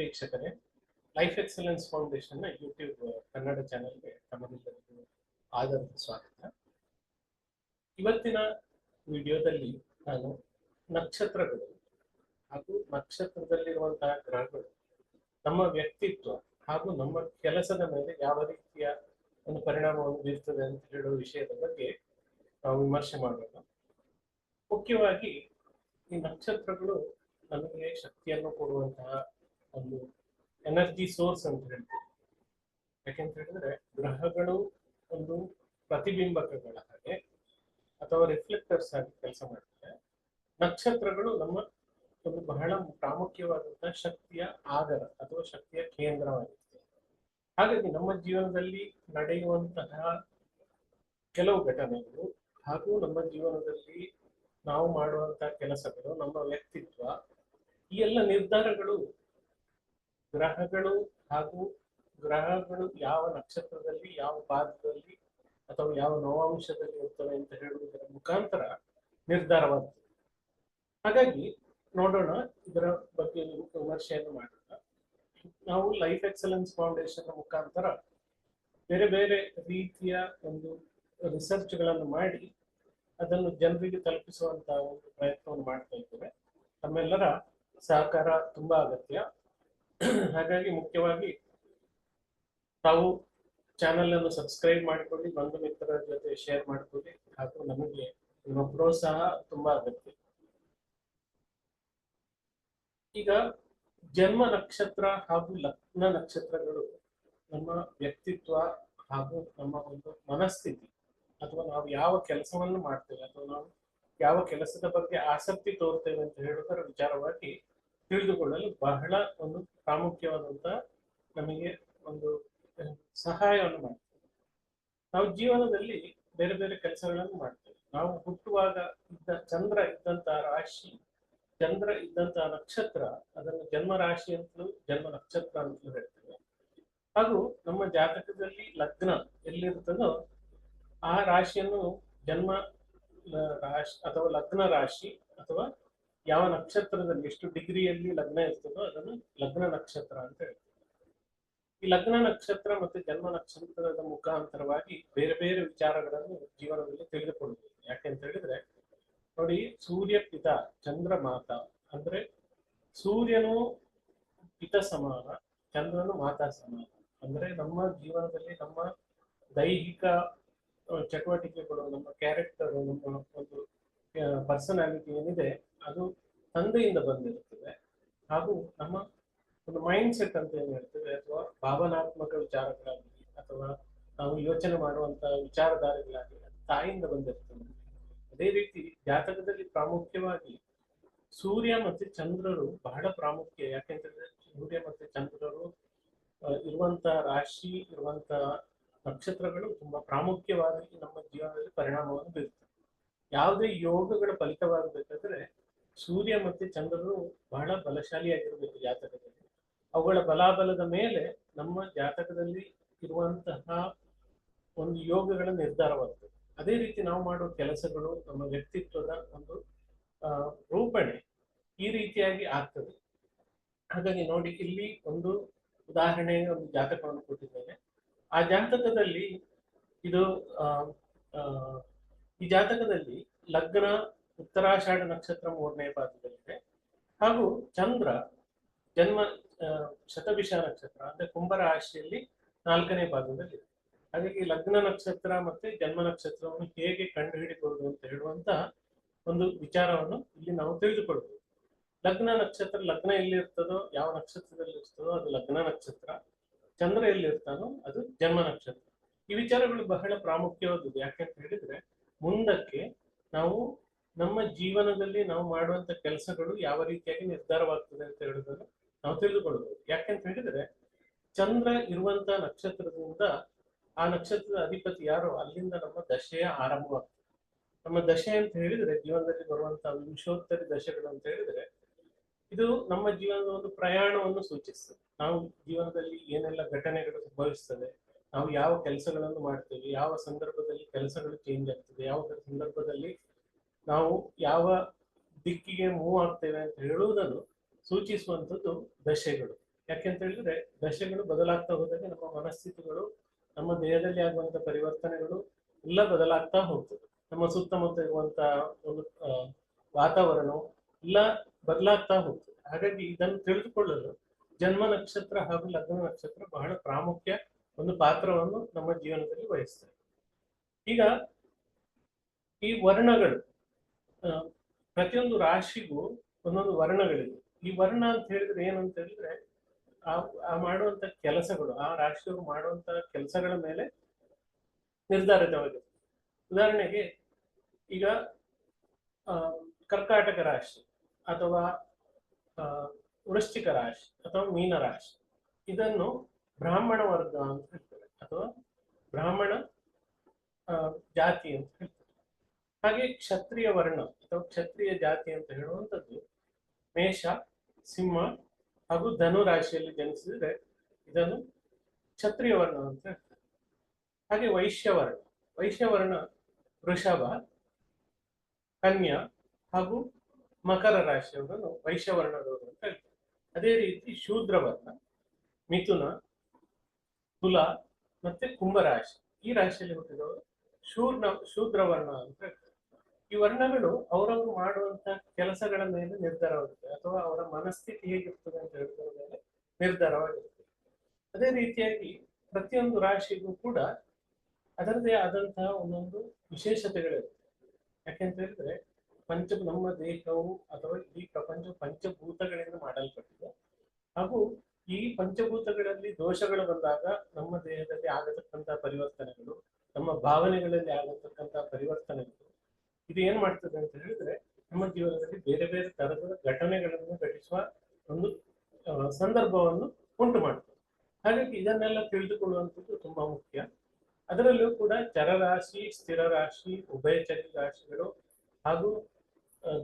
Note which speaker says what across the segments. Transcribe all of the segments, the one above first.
Speaker 1: ವೀಕ್ಷಕರೇ life excellence ಫೌಂಡೇಶನ್ನ YouTube Kannada ಚಾನೆಲ್ಗೆ ತಮ್ಮೆಲ್ಲರಿಗೂ ಆದರದ ಸ್ವಾಗತ. ಇವತ್ತಿನ ವಿಡಿಯೋದಲ್ಲಿ ನಾನು ನಕ್ಷತ್ರಗಳು ಹಾಗೂ ನಕ್ಷತ್ರದಲ್ಲಿರುವಂತಹ ಗ್ರಹಗಳು ನಮ್ಮ ವ್ಯಕ್ತಿತ್ವ ಹಾಗೂ ನಮ್ಮ ಕೆಲಸದ ಮೇಲೆ ಯಾವ ರೀತಿಯ ಒಂದು ಪರಿಣಾಮವನ್ನು ಬೀರ್ತದೆ ಅಂತ ಹೇಳುವ ವಿಷಯದ ಬಗ್ಗೆ ನಾವು ವಿಮರ್ಶೆ ಮಾಡೋಣ. ಮುಖ್ಯವಾಗಿ ಈ ನಕ್ಷತ್ರಗಳು ನಮಗೆ ಶಕ್ತಿಯನ್ನು ಕೊಡುವಂತಹ ಒಂದು ಎನರ್ಜಿ ಸೋರ್ಸ್ ಅಂತ ಹೇಳ್ತೀವಿ. ಯಾಕೆಂತ ಹೇಳಿದ್ರೆ, ಗ್ರಹಗಳು ಒಂದು ಪ್ರತಿಬಿಂಬಕಗಳ ಹಾಗೆ ಅಥವಾ ರಿಫ್ಲೆಕ್ಟರ್ಸ್ ಆಗಿ ಕೆಲಸ ಮಾಡ್ತಾರೆ ನಕ್ಷತ್ರಗಳು ನಮ್ಮ ಒಂದು ಬಹಳ ಪ್ರಾಮುಖ್ಯವಾದಂತಹ ಶಕ್ತಿಯ ಆಧಾರ ಅಥವಾ ಶಕ್ತಿಯ ಕೇಂದ್ರವಾಗಿರ್ತದೆ. ಹಾಗಾಗಿ ನಮ್ಮ ಜೀವನದಲ್ಲಿ ನಡೆಯುವಂತಹ ಕೆಲವು ಘಟನೆಗಳು ಹಾಗೂ ನಮ್ಮ ಜೀವನದಲ್ಲಿ ನಾವು ಮಾಡುವಂತಹ ಕೆಲಸಗಳು, ನಮ್ಮ ವ್ಯಕ್ತಿತ್ವ, ಈ ಎಲ್ಲ ನಿರ್ಧಾರಗಳು ಗ್ರಹಗಳು ಹಾಗೂ ಗ್ರಹಗಳು ಯಾವ ನಕ್ಷತ್ರದಲ್ಲಿ, ಯಾವ ಪಾದದಲ್ಲಿ ಅಥವಾ ಯಾವ ನವಾಂಶದಲ್ಲಿ ಇರ್ತವೆ ಅಂತ ಹೇಳುವುದರ ಮುಖಾಂತರ ನಿರ್ಧಾರವಾಗ್ತದೆ. ಹಾಗಾಗಿ ನೋಡೋಣ ಇದರ ಬಗ್ಗೆ ವಿಮರ್ಶೆಯನ್ನು ಮಾಡೋಣ. ನಾವು ಲೈಫ್ ಎಕ್ಸಲೆನ್ಸ್ ಫೌಂಡೇಶನ್ ಮುಖಾಂತರ ಬೇರೆ ಬೇರೆ ರೀತಿಯ ಒಂದು ರಿಸರ್ಚ್ಗಳನ್ನು ಮಾಡಿ ಅದನ್ನು ಜನರಿಗೆ ತಲುಪಿಸುವಂತಹ ಒಂದು ಪ್ರಯತ್ನವನ್ನು ಮಾಡ್ತಾ ಇದ್ದೇವೆ. ತಮ್ಮೆಲ್ಲರ ಸಹಕಾರ ತುಂಬಾ ಅಗತ್ಯ. ಹಾಗಾಗಿ ಮುಖ್ಯವಾಗಿ ತಾವು ಚಾನೆಲ್ ಅನ್ನು ಸಬ್ಸ್ಕ್ರೈಬ್ ಮಾಡಿಕೊಳ್ಳಿ, ಬಂಧು ಮಿತ್ರರ ಜೊತೆ ಶೇರ್ ಮಾಡಿಕೊಳ್ಳಿ, ಹಾಗೂ ನಮಗೆ ನಿಮ್ಮ ಪ್ರೋತ್ಸಾಹ ತುಂಬಾ ಅಗತ್ಯ. ಈಗ ಜನ್ಮ ನಕ್ಷತ್ರ ಹಾಗೂ ಲಗ್ನ ನಕ್ಷತ್ರಗಳು ನಮ್ಮ ವ್ಯಕ್ತಿತ್ವ ಹಾಗೂ ನಮ್ಮ ಒಂದು ಮನಸ್ಥಿತಿ. ಅಥವಾ ನಾವು ಯಾವ ಕೆಲಸವನ್ನು ಮಾಡ್ತೇವೆ, ಅಥವಾ ನಾವು ಯಾವ ಕೆಲಸದ ಬಗ್ಗೆ ಆಸಕ್ತಿ ತೋರ್ತೇವೆ ಅಂತ ಹೇಳುವುದರ ವಿಚಾರವಾಗಿ ತಿಳಿದುಕೊಳ್ಳಲು ಬಹಳ ಒಂದು ಪ್ರಾಮುಖ್ಯವಾದಂತಹ ನಮಗೆ ಒಂದು ಸಹಾಯವನ್ನು ಮಾಡ್ತೇವೆ ನಾವು ಜೀವನದಲ್ಲಿ ಬೇರೆ ಬೇರೆ ಕೆಲಸಗಳನ್ನು ಮಾಡ್ತೇವೆ. ನಾವು ಹುಟ್ಟುವಾಗ ಇದ್ದ ಚಂದ್ರ ಇದ್ದಂತಹ ರಾಶಿ, ಚಂದ್ರ ಇದ್ದಂತಹ ನಕ್ಷತ್ರ, ಅದನ್ನು ಜನ್ಮ ರಾಶಿ ಅಂತಲೂ ಜನ್ಮ ನಕ್ಷತ್ರ ಅಂತಲೂ ಹೇಳ್ತೇವೆ. ಹಾಗೂ ನಮ್ಮ ಜಾತಕದಲ್ಲಿ ಲಗ್ನ ಎಲ್ಲಿರ್ತದೋ ಆ ರಾಶಿಯನ್ನು ಜನ್ಮ ರಾಶಿ ಅಥವಾ ಲಗ್ನ ರಾಶಿ ಅಥವಾ ಯಾವ ನಕ್ಷತ್ರದಲ್ಲಿ ಎಷ್ಟು ಡಿಗ್ರಿಯಲ್ಲಿ ಲಗ್ನ ಇರ್ತದೋ ಅದನ್ನು ಲಗ್ನ ನಕ್ಷತ್ರ ಅಂತ ಹೇಳ್ತೀವಿ. ಈ ಲಗ್ನ ನಕ್ಷತ್ರ ಮತ್ತೆ ಜನ್ಮ ನಕ್ಷತ್ರದ ಮುಖಾಂತರವಾಗಿ ಬೇರೆ ಬೇರೆ ವಿಚಾರಗಳನ್ನು ಜೀವನದಲ್ಲಿ ಯಾಕೆ ಅಂತ ಹೇಳಿದ್ರೆ, ನೋಡಿ, ಸೂರ್ಯ ಪಿತ, ಚಂದ್ರ ಮಾತಾ, ಅಂದ್ರೆ ಸೂರ್ಯನು ಪಿತ ಸಮಾನ, ಚಂದ್ರನು ಮಾತಾ ಸಮಾನ. ಅಂದ್ರೆ ನಮ್ಮ ಜೀವನದಲ್ಲಿ ನಮ್ಮ ದೈಹಿಕ ಚಟುವಟಿಕೆಗಳು, ನಮ್ಮ ಕ್ಯಾರೆಕ್ಟರ್ ನಮ್ಮ ಒಂದು ಪರ್ಸನಾಲಿಟಿ ಏನಿದೆ, ಅದು ತಂದೆಯಿಂದ ಬಂದಿರುತ್ತದೆ. ಹಾಗೂ ನಮ್ಮ ಒಂದು ಮೈಂಡ್ ಸೆಟ್ ಅಂತ ಏನ್ ಹೇಳ್ತೇವೆ, ಅಥವಾ ಭಾವನಾತ್ಮಕ ವಿಚಾರಗಳಾಗಲಿ, ಅಥವಾ ನಾವು ಯೋಚನೆ ಮಾಡುವಂತ ವಿಚಾರಧಾರೆಗಳಾಗಲಿ ತಾಯಿಯಿಂದ ಬಂದಿರ್ತದೆ ಅದೇ ರೀತಿ ಜಾತಕದಲ್ಲಿ ಪ್ರಾಮುಖ್ಯವಾಗಿ ಸೂರ್ಯ ಮತ್ತೆ ಚಂದ್ರರು ಬಹಳ ಪ್ರಾಮುಖ್ಯ. ಯಾಕೆಂತಂದ್ರೆ ಸೂರ್ಯ ಮತ್ತೆ ಚಂದ್ರರು ಇರುವಂತ ರಾಶಿ, ಇರುವಂತ ನಕ್ಷತ್ರಗಳು ತುಂಬಾ ಪ್ರಾಮುಖ್ಯವಾಗಿ ನಮ್ಮ ಜೀವನದಲ್ಲಿ ಪರಿಣಾಮವನ್ನು ಬೀರ್ತವೆ. ಯಾವುದೇ ಯೋಗಗಳ ಫಲಿತವಾಗಬೇಕಾದ್ರೆ ಸೂರ್ಯ ಮತ್ತೆ ಚಂದ್ರರು ಬಹಳ ಬಲಶಾಲಿಯಾಗಿರಬೇಕು ಜಾತಕದಲ್ಲಿ. ಅವುಗಳ ಬಲಾಬಲದ ಮೇಲೆ ನಮ್ಮ ಜಾತಕದಲ್ಲಿ ಇರುವಂತಹ ಒಂದು ಯೋಗಗಳ ನಿರ್ಧಾರವಾಗ್ತದೆ. ಅದೇ ರೀತಿ ನಾವು ಮಾಡುವ ಕೆಲಸಗಳು ನಮ್ಮ ವ್ಯಕ್ತಿತ್ವದ ಒಂದು ರೂಪಣೆ ಈ ರೀತಿಯಾಗಿ ಆಗ್ತದೆ. ಹಾಗಾಗಿ ನೋಡಿ ಇಲ್ಲಿ ಒಂದು ಉದಾಹರಣೆ, ಒಂದು ಜಾತಕವನ್ನು ಕೊಟ್ಟಿದ್ದೇನೆ. ಆ ಜಾತಕದಲ್ಲಿ ಇದು ಈ ಜಾತಕದಲ್ಲಿ ಲಗ್ನ, ಉತ್ತರಾಷಾಢ ನಕ್ಷತ್ರ ಮೂರನೇ ಪಾದದಲ್ಲಿದೆ ಹಾಗೂ ಚಂದ್ರ ಜನ್ಮ ಶತಭಿಷ ನಕ್ಷತ್ರ, ಅಂದ್ರೆ ಕುಂಭರಾಶಿಯಲ್ಲಿ ನಾಲ್ಕನೇ ಪಾದದಲ್ಲಿ ಹಾಗಾಗಿ ಲಗ್ನ ನಕ್ಷತ್ರ ಮತ್ತೆ ಜನ್ಮ ನಕ್ಷತ್ರವನ್ನು ಹೇಗೆ ಕಂಡು ಅಂತ ಹೇಳುವಂತ ಒಂದು ವಿಚಾರವನ್ನು ಇಲ್ಲಿ ನಾವು ತಿಳಿದುಕೊಳ್ಬಹುದು ಲಗ್ನ ನಕ್ಷತ್ರ ಲಗ್ನ ಎಲ್ಲಿ ಇರ್ತದೋ ಯಾವ ನಕ್ಷತ್ರದಲ್ಲಿ ಇರ್ತದೋ ಅದು ಲಗ್ನ ನಕ್ಷತ್ರ. ಚಂದ್ರ ಎಲ್ಲಿರ್ತಾನೋ ಅದು ಜನ್ಮ ನಕ್ಷತ್ರ. ಈ ವಿಚಾರಗಳು ಬಹಳ ಪ್ರಾಮುಖ್ಯವಾದದ್ದು. ಯಾಕೆಂತ ಹೇಳಿದ್ರೆ ಮುಂದಕ್ಕೆ ನಾವು ನಮ್ಮ ಜೀವನದಲ್ಲಿ ನಾವು ಮಾಡುವಂತ ಕೆಲಸಗಳು ಯಾವ ರೀತಿಯಾಗಿ ನಿರ್ಧಾರವಾಗ್ತದೆ ಅಂತ ಹೇಳುದನ್ನು ನಾವು ತಿಳಿದುಕೊಳ್ಬಹುದು ಯಾಕೆಂತ ಹೇಳಿದ್ರೆ, ಚಂದ್ರ ಇರುವಂತ ನಕ್ಷತ್ರದಿಂದ ಆ ನಕ್ಷತ್ರದ ಅಧಿಪತಿ ಯಾರು? ಅಲ್ಲಿಂದ ನಮ್ಮ ದಶೆಯ ಆರಂಭವಾಗ್ತದೆ. ನಮ್ಮ ದಶೆ ಅಂತ ಹೇಳಿದ್ರೆ, ಜೀವನದಲ್ಲಿ ಬರುವಂತಹ ವಿಂಶೋತ್ತರಿ ದಶೆಗಳು ಅಂತ ಹೇಳಿದ್ರೆ, ಇದು ನಮ್ಮ ಜೀವನದ ಒಂದು ಪ್ರಯಾಣವನ್ನು ಸೂಚಿಸ್ತದೆ ನಾವು ಜೀವನದಲ್ಲಿ ಏನೆಲ್ಲ ಘಟನೆಗಳು ಸಂಭವಿಸ್ತದೆ ನಾವು ಯಾವ ಕೆಲಸಗಳನ್ನು ಮಾಡ್ತೇವೆ, ಯಾವ ಸಂದರ್ಭದಲ್ಲಿ ಕೆಲಸಗಳು ಚೇಂಜ್ ಆಗ್ತದೆ, ಯಾವ ಸಂದರ್ಭದಲ್ಲಿ ನಾವು ಯಾವ ದಿಕ್ಕಿಗೆ ಮೂವ್ ಆಗ್ತೇವೆ ಅಂತ ಹೇಳುವುದನ್ನು ಸೂಚಿಸುವಂಥದ್ದು ದಶೆಗಳು. ಯಾಕೆಂತ ಹೇಳಿದ್ರೆ, ದಶೆಗಳು ಬದಲಾಗ್ತಾ ಹೋದಾಗ ನಮ್ಮ ಮನಸ್ಥಿತಿಗಳು, ನಮ್ಮ ದೇಹದಲ್ಲಿ ಆಗುವಂತ ಪರಿವರ್ತನೆಗಳು ಎಲ್ಲ ಬದಲಾಗ್ತಾ ಹೋಗ್ತದೆ. ನಮ್ಮ ಸುತ್ತಮುತ್ತ ಇರುವಂತ ಒಂದು ವಾತಾವರಣ ಎಲ್ಲ ಬದಲಾಗ್ತಾ ಹೋಗ್ತದೆ. ಹಾಗಾಗಿ ಇದನ್ನು ತಿಳಿದುಕೊಳ್ಳಲು ಜನ್ಮ ನಕ್ಷತ್ರ ಹಾಗೂ ಲಗ್ನ ನಕ್ಷತ್ರ ಬಹಳ ಪ್ರಾಮುಖ್ಯ ಒಂದು ಪಾತ್ರವನ್ನು ನಮ್ಮ ಜೀವನದಲ್ಲಿ ವಹಿಸ್ತಾರೆ. ಈಗ ಈ ವರ್ಣಗಳು ಪ್ರತಿಯೊಂದು ರಾಶಿಗೂ ಒಂದೊಂದು ವರ್ಣಗಳಿದೆ ಈ ವರ್ಣ ಅಂತ ಹೇಳಿದ್ರೆ ಏನಂತ ಹೇಳಿದ್ರೆ, ಆ ಆ ಮಾಡುವಂತ ಕೆಲಸಗಳು, ಆ ರಾಶಿಯವರು ಮಾಡುವಂತ ಕೆಲಸಗಳ ಮೇಲೆ ನಿರ್ಧಾರಿತವಾಗಿದೆ ಉದಾಹರಣೆಗೆ, ಈಗ ಕರ್ಕಾಟಕ ರಾಶಿ ಅಥವಾ ವೃಶ್ಚಿಕ ರಾಶಿ ಅಥವಾ ಮೀನ ರಾಶಿ, ಇದನ್ನು ಬ್ರಾಹ್ಮಣ ವರ್ಗ ಅಂತ ಹೇಳ್ತಾರೆ. ಅಥವಾ ಬ್ರಾಹ್ಮಣ ಜಾತಿ ಅಂತ ಹೇಳ್ತಾರೆ. ಹಾಗೆ ಕ್ಷತ್ರಿಯ ವರ್ಣ ಅಥವಾ ಕ್ಷತ್ರಿಯ ಜಾತಿ ಅಂತ ಹೇಳುವಂಥದ್ದು ಮೇಷ, ಸಿಂಹ ಹಾಗೂ ಧನು ರಾಶಿಯಲ್ಲಿ ಜನಿಸಿದರೆ ಇದನ್ನು ಕ್ಷತ್ರಿಯ ವರ್ಣ ಅಂತ ಹೇಳ್ತಾರೆ. ಹಾಗೆ ವೈಶ್ಯವರ್ಣ ವೈಶ್ಯವರ್ಣ ವೃಷಭ, ಕನ್ಯಾ ಹಾಗೂ ಮಕರ ರಾಶಿಯವರನ್ನು ವೈಶ್ಯವರ್ಣದವರು ಅಂತ ಹೇಳ್ತಾರೆ. ಅದೇ ರೀತಿ ಶೂದ್ರವರ್ಣ ಮಿಥುನ ತುಲ ಮತ್ತೆ ಕುಂಭರಾಶಿ. ಈ ರಾಶಿಯಲ್ಲಿ ಹುಟ್ಟಿದವರು ಶೂರ್ಣ ಶೂದ್ರ ವರ್ಣ ಅಂತ ಈ ವರ್ಣಗಳು ಅವರವರು ಮಾಡುವಂತ ಕೆಲಸಗಳ ಮೇಲೆ ನಿರ್ಧಾರವಾಗುತ್ತೆ ಅಥವಾ ಅವರ ಮನಸ್ಥಿತಿ ಹೇಗಿರ್ತದೆ ಅಂತ ಹೇಳಿದ್ರ ಮೇಲೆ ನಿರ್ಧಾರವಾಗಿರುತ್ತೆ ಅದೇ ರೀತಿಯಾಗಿ ಪ್ರತಿಯೊಂದು ರಾಶಿಗೂ ಕೂಡ ಅದರದೇ ಆದಂತಹ ಒಂದೊಂದು ವಿಶೇಷತೆಗಳಿರುತ್ತೆ. ಯಾಕೆಂತ ಹೇಳಿದ್ರೆ ಪಂಚ ನಮ್ಮ ದೇಹವು ಅಥವಾ ಈ ಪ್ರಪಂಚ ಪಂಚಭೂತಗಳಿಂದ ಮಾಡಲ್ಪಟ್ಟಿದೆ. ಹಾಗೂ ಈ ಪಂಚಭೂತಗಳಲ್ಲಿ ದೋಷಗಳು ಬಂದಾಗ ನಮ್ಮ ದೇಹದಲ್ಲಿ ಆಗತಕ್ಕಂತಹ ಪರಿವರ್ತನೆಗಳು, ನಮ್ಮ ಭಾವನೆಗಳಲ್ಲಿ ಆಗತಕ್ಕಂತಹ ಪರಿವರ್ತನೆಗಳು, ಇದು ಏನ್ ಮಾಡ್ತದೆ ಅಂತ ಹೇಳಿದ್ರೆ ನಮ್ಮ ಜೀವನದಲ್ಲಿ ಬೇರೆ ಬೇರೆ ತರದ ಘಟನೆಗಳನ್ನು ಘಟಿಸುವ ಒಂದು ಸಂದರ್ಭವನ್ನು ಉಂಟು ಮಾಡ್ತದೆ. ಹಾಗಾಗಿ ಇದನ್ನೆಲ್ಲ ತಿಳಿದುಕೊಳ್ಳುವಂಥದ್ದು ತುಂಬಾ ಮುಖ್ಯ. ಅದರಲ್ಲೂ ಕೂಡ ಚರರಾಶಿ, ಸ್ಥಿರ ರಾಶಿ ಉಭಯಚರಿ ರಾಶಿಗಳು ಹಾಗೂ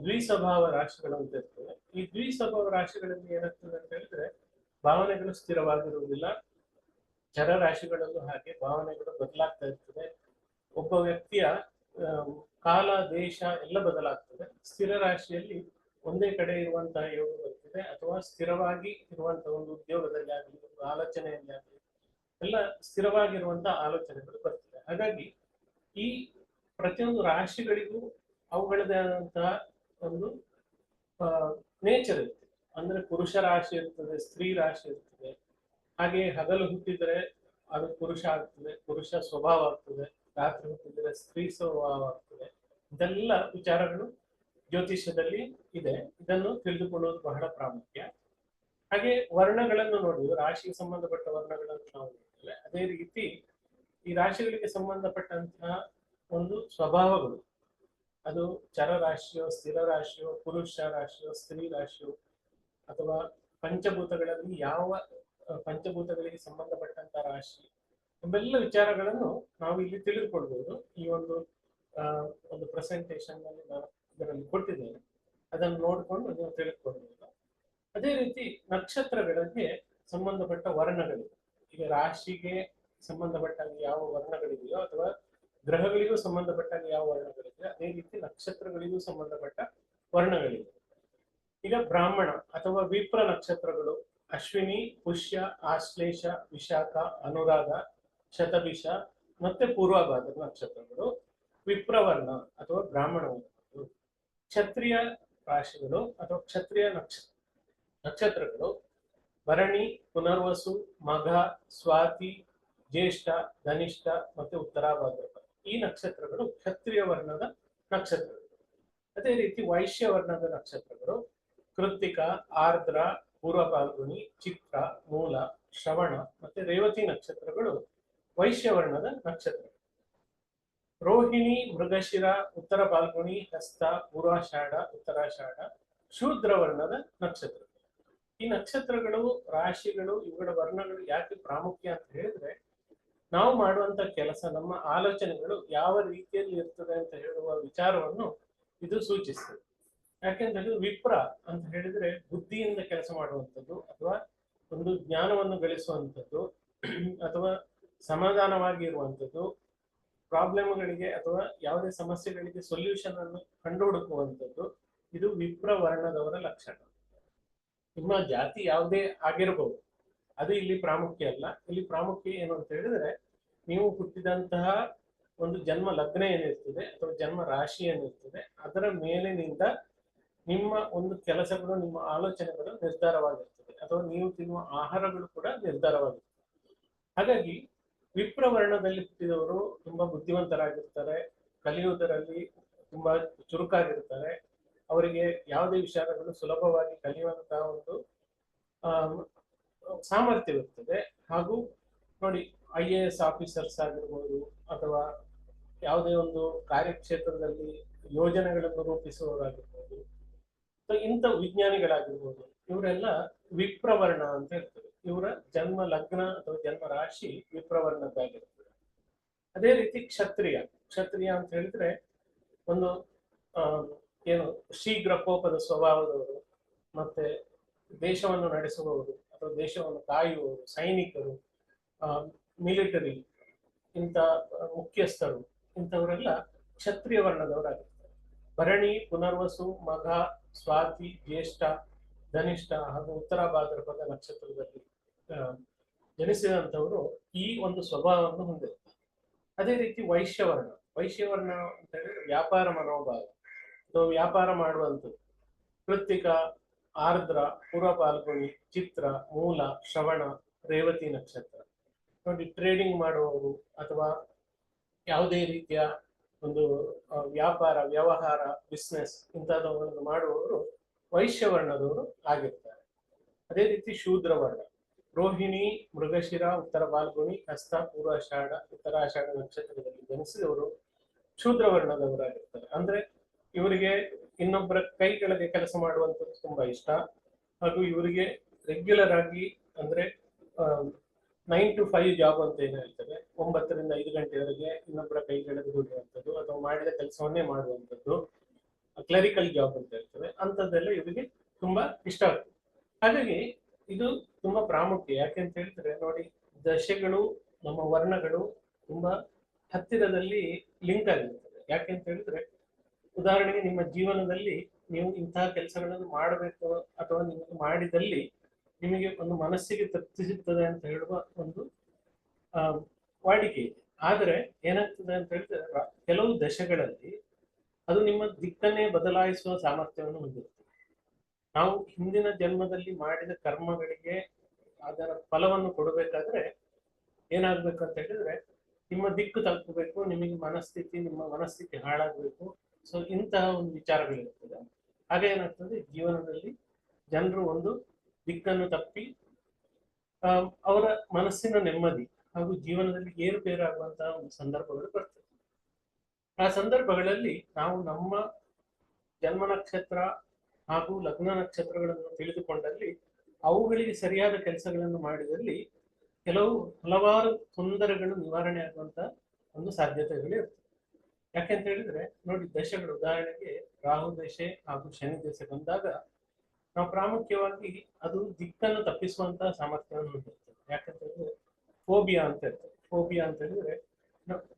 Speaker 1: ದ್ವಿಸ್ವಭಾವ ರಾಶಿಗಳು ಅಂತ ಇರ್ತವೆ ಈ ದ್ವಿಸ್ವಭಾವ ರಾಶಿಗಳಲ್ಲಿ ಏನಾಗ್ತದೆ ಅಂತ ಹೇಳಿದ್ರೆ ಭಾವನೆಗಳು ಸ್ಥಿರವಾಗಿರುವುದಿಲ್ಲ. ಚರ ರಾಶಿಗಳಲ್ಲೂ ಹಾಗೆ ಭಾವನೆಗಳು ಬದಲಾಗ್ತಾ ಇರ್ತದೆ. ಒಬ್ಬ ವ್ಯಕ್ತಿಯ ಕಾಲ, ದೇಶ ಎಲ್ಲ ಬದಲಾಗ್ತದೆ. ಸ್ಥಿರ ರಾಶಿಯಲ್ಲಿ ಒಂದೇ ಕಡೆ ಇರುವಂತಹ ಯೋಗ ಬರ್ತದೆ ಅಥವಾ ಸ್ಥಿರವಾಗಿ ಇರುವಂತಹ ಒಂದು ಉದ್ಯೋಗದಲ್ಲಿ ಆಗಲಿ, ಒಂದು ಆಲೋಚನೆಯಲ್ಲಿ ಆಗಲಿ, ಎಲ್ಲ ಸ್ಥಿರವಾಗಿರುವಂತಹ ಆಲೋಚನೆಗಳು ಬರ್ತದೆ. ಹಾಗಾಗಿ ಈ ಪ್ರತಿಯೊಂದು ರಾಶಿಗಳಿಗೂ ಅವುಗಳದೇ ಆದಂತಹ ಒಂದು ನೇಚರ್ ಇರ್ತದೆ ಅಂದ್ರೆ ಪುರುಷ ರಾಶಿ ಇರ್ತದೆ, ಸ್ತ್ರೀ ರಾಶಿ ಇರ್ತದೆ. ಹಾಗೆ ಹಗಲು ಹುಟ್ಟಿದರೆ ಅದು ಪುರುಷ ಆಗ್ತದೆ, ಪುರುಷ ಸ್ವಭಾವ ಆಗ್ತದೆ, ರಾತ್ರಿ ಹುಟ್ಟಿದರೆ ಸ್ತ್ರೀ ಸ್ವಭಾವ ಆಗ್ತದೆ. ಇದೆಲ್ಲ ವಿಚಾರಗಳು ಜ್ಯೋತಿಷ್ಯದಲ್ಲಿ ಇದೆ. ಇದನ್ನು ತಿಳಿದುಕೊಳ್ಳುವುದು ಬಹಳ ಪ್ರಾಮುಖ್ಯ. ಹಾಗೆ ವರ್ಣಗಳನ್ನು ನೋಡಿದ್ರು ರಾಶಿಗೆ ಸಂಬಂಧಪಟ್ಟ ವರ್ಣಗಳನ್ನು ನಾವು ನೋಡ್ತೇವೆ ಅದೇ ರೀತಿ ಈ ರಾಶಿಗಳಿಗೆ ಸಂಬಂಧಪಟ್ಟಂತಹ ಒಂದು ಸ್ವಭಾವಗಳು. ಅದು ಚರ ರಾಶಿಯೋ ಸ್ಥಿರ ರಾಶಿಯೋ ಪುರುಷ ರಾಶಿಯೋ, ಸ್ತ್ರೀ ರಾಶಿಯೋ ಅಥವಾ ಪಂಚಭೂತಗಳಲ್ಲಿ ಯಾವ ಪಂಚಭೂತಗಳಿಗೆ ಸಂಬಂಧಪಟ್ಟಂತ ರಾಶಿ ಎಂಬೆಲ್ಲ ವಿಚಾರಗಳನ್ನು ನಾವು ಇಲ್ಲಿ ತಿಳಿದುಕೊಳ್ಬಹುದು ಈ ಒಂದು ಒಂದು ಪ್ರೆಸೆಂಟೇಷನ್ನಲ್ಲಿ ನಾನು ಇದರಲ್ಲಿ ಕೊಟ್ಟಿದ್ದೇನೆ. ಅದನ್ನು ನೋಡಿಕೊಂಡು ನೀವು ತಿಳಿದುಕೊಳ್ಬಹುದು ಅದೇ ರೀತಿ ನಕ್ಷತ್ರಗಳಿಗೆ ಸಂಬಂಧಪಟ್ಟ ವರ್ಣಗಳಿವೆ. ಈಗ ರಾಶಿಗೆ ಸಂಬಂಧಪಟ್ಟ ಯಾವ ವರ್ಣಗಳಿದೆಯೋ ಅಥವಾ ಗ್ರಹಗಳಿಗೂ ಸಂಬಂಧಪಟ್ಟ ಯಾವ ವರ್ಣಗಳಿದೆ ಅದೇ ರೀತಿ ನಕ್ಷತ್ರಗಳಿಗೂ ಸಂಬಂಧಪಟ್ಟ ವರ್ಣಗಳಿವೆ. ಈಗ ಬ್ರಾಹ್ಮಣ ಅಥವಾ ವಿಪ್ರ ನಕ್ಷತ್ರಗಳು, ಅಶ್ವಿನಿ, ಪುಷ್ಯ, ಆಶ್ಲೇಷ, ವಿಶಾಖ ಅನುರಾಗ ಶತಭಿಷ ಮತ್ತೆ ಪೂರ್ವಭಾದ್ರ ನಕ್ಷತ್ರಗಳು, ವಿಪ್ರವರ್ಣ ಅಥವಾ ಬ್ರಾಹ್ಮಣ ವರ್ಣಗಳು ಕ್ಷತ್ರಿಯ ರಾಶಿಗಳು ಅಥವಾ ಕ್ಷತ್ರಿಯ ನಕ್ಷ, ನಕ್ಷತ್ರಗಳು, ಭರಣಿ, ಪುನರ್ವಸು, ಮಘ, ಸ್ವಾತಿ, ಜ್ಯೇಷ್ಠ, ಧನಿಷ್ಠ ಮತ್ತೆ ಉತ್ತರ ಈ ನಕ್ಷತ್ರಗಳು ಕ್ಷತ್ರಿಯ ವರ್ಣದ ನಕ್ಷತ್ರಗಳು. ಅದೇ ರೀತಿ ವೈಶ್ಯ ವರ್ಣದ ನಕ್ಷತ್ರಗಳು ಕೃತ್ತಿಕ, ಆರ್ದ್ರ ಪೂರ್ವ ಪಾಲ್ಗುಣಿ ಚಿತ್ರ, ಮೂಲ, ಶ್ರವಣ ಮತ್ತೆ ರೇವತಿ ನಕ್ಷತ್ರಗಳು ವೈಶ್ಯವರ್ಣದ ನಕ್ಷತ್ರಗಳು ರೋಹಿಣಿ, ಮೃಗಶಿರ, ಉತ್ತರ ಪಾಲ್ಗುಣಿ ಹಸ್ತ, ಪೂರ್ವಾಷಾಢ, ಉತ್ತರಾಷಾಢ, ಶೂದ್ರವರ್ಣದ ನಕ್ಷತ್ರಗಳು ಈ ನಕ್ಷತ್ರಗಳು, ರಾಶಿಗಳು, ಇವುಗಳ ವರ್ಣಗಳು ಯಾಕೆ ಪ್ರಾಮುಖ್ಯ ಅಂತ ಹೇಳಿದ್ರೆ, ನಾವು ಮಾಡುವಂತ ಕೆಲಸ, ನಮ್ಮ ಆಲೋಚನೆಗಳು ಯಾವ ರೀತಿಯಲ್ಲಿ ಇರ್ತದೆ ಅಂತ ಹೇಳುವ ವಿಚಾರವನ್ನು ಇದು ಸೂಚಿಸ್ತದೆ. ಯಾಕೆಂತ ಹೇಳಿದ್ರೆ ವಿಪ್ರ ಅಂತ ಹೇಳಿದ್ರೆ ಬುದ್ಧಿಯಿಂದ ಕೆಲಸ ಮಾಡುವಂಥದ್ದು ಅಥವಾ ಒಂದು ಜ್ಞಾನವನ್ನು ಗಳಿಸುವಂಥದ್ದು, ಅಥವಾ ಸಮಾಧಾನವಾಗಿ ಇರುವಂಥದ್ದು, ಪ್ರಾಬ್ಲಮ್ಗಳಿಗೆ ಅಥವಾ ಯಾವುದೇ ಸಮಸ್ಯೆಗಳಿಗೆ ಸೊಲ್ಯೂಷನ್ ಅನ್ನು ಕಂಡು ಹುಡುಕುವಂಥದ್ದು ಇದು ವಿಪ್ರ ವರ್ಣದವರ ಲಕ್ಷಣ. ನಿಮ್ಮ ಜಾತಿ ಯಾವುದೇ ಆಗಿರಬಹುದು ಅದು ಇಲ್ಲಿ ಪ್ರಾಮುಖ್ಯ ಅಲ್ಲ. ಇಲ್ಲಿ ಪ್ರಾಮುಖ್ಯ ಏನು ಅಂತ ಹೇಳಿದ್ರೆ, ನೀವು ಹುಟ್ಟಿದಂತಹ ಒಂದು ಜನ್ಮ ಲಗ್ನ ಏನಿರ್ತದೆ ಅಥವಾ ಜನ್ಮ ರಾಶಿ ಏನಿರ್ತದೆ, ಅದರ ಮೇಲಿನಿಂದ ನಿಮ್ಮ ಒಂದು ಕೆಲಸಗಳು, ನಿಮ್ಮ ಆಲೋಚನೆಗಳು ನಿರ್ಧಾರವಾಗಿರ್ತದೆ. ಅಥವಾ ನೀವು ತಿನ್ನುವ ಆಹಾರಗಳು ಕೂಡ ನಿರ್ಧಾರವಾಗಿರ್ತದೆ. ಹಾಗಾಗಿ ವಿಪ್ರವರ್ಣದಲ್ಲಿ ಹುಟ್ಟಿದವರು ತುಂಬಾ ಬುದ್ಧಿವಂತರಾಗಿರ್ತಾರೆ. ಕಲಿಯುವುದರಲ್ಲಿ ತುಂಬಾ ಚುರುಕಾಗಿರ್ತಾರೆ. ಅವರಿಗೆ ಯಾವುದೇ ವಿಚಾರಗಳು ಸುಲಭವಾಗಿ ಕಲಿಯುವಂತಹ ಒಂದು ಸಾಮರ್ಥ್ಯವಿರ್ತದೆ. ಹಾಗೂ ನೋಡಿ, ಐ ಎ ಎಸ್ ಆಫೀಸರ್ಸ್ ಆಗಿರ್ಬೋದು ಅಥವಾ ಯಾವುದೇ ಒಂದು ಕಾರ್ಯಕ್ಷೇತ್ರದಲ್ಲಿ ಯೋಜನೆಗಳನ್ನು ರೂಪಿಸುವವರಾಗಿರ್ಬೋದು. ಅಥವಾ ಇಂಥ ವಿಜ್ಞಾನಿಗಳಾಗಿರ್ಬೋದು, ಇವರೆಲ್ಲ ವಿಪ್ರವರ್ಣ ಅಂತ ಇರ್ತದೆ. ಇವರ ಜನ್ಮ ಲಗ್ನ ಅಥವಾ ಜನ್ಮ ರಾಶಿ ವಿಪ್ರವರ್ಣದ್ದಾಗಿರ್ತದೆ. ಅದೇ ರೀತಿ ಕ್ಷತ್ರಿಯ ಕ್ಷತ್ರಿಯ ಅಂತ ಹೇಳಿದ್ರೆ ಒಂದು ಏನು ಶೀಘ್ರ ಕೋಪದ ಸ್ವಭಾವದವರು ಮತ್ತೆ ದೇಶವನ್ನು ನಡೆಸುವವರು ಅಥವಾ ದೇಶವನ್ನು ಕಾಯುವವರು, ಸೈನಿಕರು ಮಿಲಿಟರಿ, ಇಂಥ ಮುಖ್ಯಸ್ಥರು, ಇಂಥವರೆಲ್ಲ ಕ್ಷತ್ರಿಯ ವರ್ಣದವರಾಗಿರ್ತಾರೆ ಭರಣಿ, ಪುನರ್ವಸು ಮಘ ಸ್ವಾತಿ, ಜ್ಯೇಷ್ಠ, ಧನಿಷ್ಠ ಹಾಗೂ ಉತ್ತರ ಭಾದ್ರಪದ ನಕ್ಷತ್ರದಲ್ಲಿ ಜನಿಸಿದಂಥವರು ಈ ಒಂದು ಸ್ವಭಾವವನ್ನು ಹೊಂದಿರ್ತಾರೆ ಅದೇ ರೀತಿ ವೈಶ್ಯವರ್ಣ. ವೈಶ್ಯವರ್ಣ ಅಂತ ಹೇಳಿದ್ರೆ ವ್ಯಾಪಾರ ಮನೋಭಾವ. ಅಥವಾ ವ್ಯಾಪಾರ ಮಾಡುವಂಥದ್ದು. ಕೃತ್ತಿಕ, ಆರ್ದ್ರ ಪೂರ್ವ ಪಾಲ್ಗುಣಿ ಚಿತ್ರ, ಮೂಲ, ಶ್ರವಣ, ರೇವತಿ ನಕ್ಷತ್ರ. ನೋಡಿ ಟ್ರೇಡಿಂಗ್ ಮಾಡುವವರು ಅಥವಾ ಯಾವುದೇ ರೀತಿಯ ಒಂದು ವ್ಯಾಪಾರ, ವ್ಯವಹಾರ ಬಿಸ್ನೆಸ್ ಇಂಥದವುಗಳನ್ನು ಮಾಡುವವರು ವೈಶ್ಯವರ್ಣದವರು ಆಗಿರ್ತಾರೆ. ಅದೇ ರೀತಿ ಶೂದ್ರವರ್ಣ. ರೋಹಿಣಿ, ಮೃಗಶಿರ, ಉತ್ತರ ಬಾಲ್ಗುಣಿ ಹಸ್ತ ಪೂರ್ವಾಷಾಢ ಉತ್ತರಾಷಾಢ ನಕ್ಷತ್ರದಲ್ಲಿ ಜನಿಸಿದವರು ಶೂದ್ರವರ್ಣದವರಾಗಿರ್ತಾರೆ. ಅಂದ್ರೆ ಇವರಿಗೆ ಇನ್ನೊಬ್ಬರ ಕೈ ಕೆಲಸ ಮಾಡುವಂಥದ್ದು ತುಂಬಾ ಇಷ್ಟ. ಹಾಗೂ ಇವರಿಗೆ ರೆಗ್ಯುಲರ್ ಆಗಿ ಅಂದ್ರೆ ನೈನ್ ಟು ಫೈವ್ ಜಾಬ್ ಅಂತ ಏನು ಹೇಳ್ತಾರೆ. ಒಂಬತ್ತರಿಂದ ಐದು ಗಂಟೆವರೆಗೆ ಇನ್ನೊಬ್ಬರ ಕೈ ಕೆಳಗೆ ದುಡಿಯುವಂಥದ್ದು ಅಥವಾ ಮಾಡಿದ ಕೆಲಸವನ್ನೇ ಮಾಡುವಂಥದ್ದು ಕ್ಲರಿಕಲ್ ಜಾಬ್ ಅಂತ ಹೇಳ್ತಾರೆ. ಅಂಥದ್ದೆಲ್ಲ ಇವರಿಗೆ ತುಂಬಾ ಇಷ್ಟ ಆಗ್ತದೆ. ಹಾಗಾಗಿ ಇದು ತುಂಬಾ ಪ್ರಾಮುಖ್ಯ. ಯಾಕೆ ಅಂತ ಹೇಳಿದ್ರೆ, ನೋಡಿ, ದಶೆಗಳು, ನಮ್ಮ ವರ್ಣಗಳು ತುಂಬಾ ಹತ್ತಿರದಲ್ಲಿ ಲಿಂಕ್ ಆಗಿರ್ತದೆ. ಯಾಕೆ ಅಂತ ಹೇಳಿದ್ರೆ, ಉದಾಹರಣೆಗೆ ನಿಮ್ಮ ಜೀವನದಲ್ಲಿ ನೀವು ಇಂತಹ ಕೆಲಸಗಳನ್ನು ಮಾಡಬೇಕು ಅಥವಾ ನಿಮಗೆ ಮಾಡಿದಲ್ಲಿ ನಿಮಗೆ ಒಂದು ಮನಸ್ಸಿಗೆ ತೃಪ್ತಿ ಸಿಗ್ತದೆ ಅಂತ ಹೇಳುವ ಒಂದು ವಾಡಿಕೆ ಇದೆ. ಆದರೆ ಏನಾಗ್ತದೆ ಅಂತ ಹೇಳಿದ್ರೆ ಕೆಲವು ದಶಗಳಲ್ಲಿ ಅದು ನಿಮ್ಮ ದಿಕ್ಕನ್ನೇ ಬದಲಾಯಿಸುವ ಸಾಮರ್ಥ್ಯವನ್ನು ಹೊಂದಿರುತ್ತೆ. ನಾವು ಹಿಂದಿನ ಜನ್ಮದಲ್ಲಿ ಮಾಡಿದ ಕರ್ಮಗಳಿಗೆ ಅದರ ಫಲವನ್ನು ಕೊಡಬೇಕಾದ್ರೆ ಏನಾಗ್ಬೇಕು ಅಂತ ಹೇಳಿದ್ರೆ, ನಿಮ್ಮ ದಿಕ್ಕು ತಲುಪಬೇಕು, ನಿಮಗೆ ಮನಸ್ಥಿತಿ, ನಿಮ್ಮ ಮನಸ್ಥಿತಿ ಹಾಳಾಗಬೇಕು. ಸೊ ಇಂತಹ ಒಂದು ವಿಚಾರಗಳಿರ್ತದೆ ಹಾಗೆ ಏನಾಗ್ತದೆ, ಜೀವನದಲ್ಲಿ ಜನರು ಒಂದು ದಿಕ್ಕನ್ನು ತಪ್ಪಿ ಅವರ ಮನಸ್ಸಿನ ನೆಮ್ಮದಿ ಹಾಗೂ ಜೀವನದಲ್ಲಿ ಏರುಪೇರಾಗುವಂತಹ ಒಂದು ಸಂದರ್ಭಗಳು ಬರ್ತವೆ ಆ ಸಂದರ್ಭಗಳಲ್ಲಿ ನಾವು ನಮ್ಮ ಜನ್ಮ ನಕ್ಷತ್ರ ಹಾಗೂ ಲಗ್ನ ನಕ್ಷತ್ರಗಳನ್ನು ತಿಳಿದುಕೊಂಡಲ್ಲಿ ಅವುಗಳಿಗೆ ಸರಿಯಾದ ಕೆಲಸಗಳನ್ನು ಮಾಡಿದಲ್ಲಿ ಕೆಲವು ಹಲವಾರು ತೊಂದರೆಗಳು ನಿವಾರಣೆ ಆಗುವಂತ ಒಂದು ಸಾಧ್ಯತೆಗಳು ಇರ್ತವೆ ಯಾಕೆಂತ ಹೇಳಿದ್ರೆ ನೋಡಿ, ದಶೆಗಳು ಉದಾಹರಣೆಗೆ ರಾಹು ದಶೆ ಹಾಗೂ ಶನಿ ದಶೆ ಬಂದಾಗ ನಾವು ಪ್ರಾಮುಖ್ಯವಾಗಿ ಅದು ದಿಕ್ಕನ್ನು ತಪ್ಪಿಸುವಂತಹ ಸಾಮರ್ಥ್ಯವನ್ನು ಹೊಂದಿರ್ತದೆ. ಯಾಕಂತಂದ್ರೆ ಫೋಬಿಯಾ ಅಂತ ಇರ್ತದೆ. ಫೋಬಿಯಾ ಅಂತ ಹೇಳಿದ್ರೆ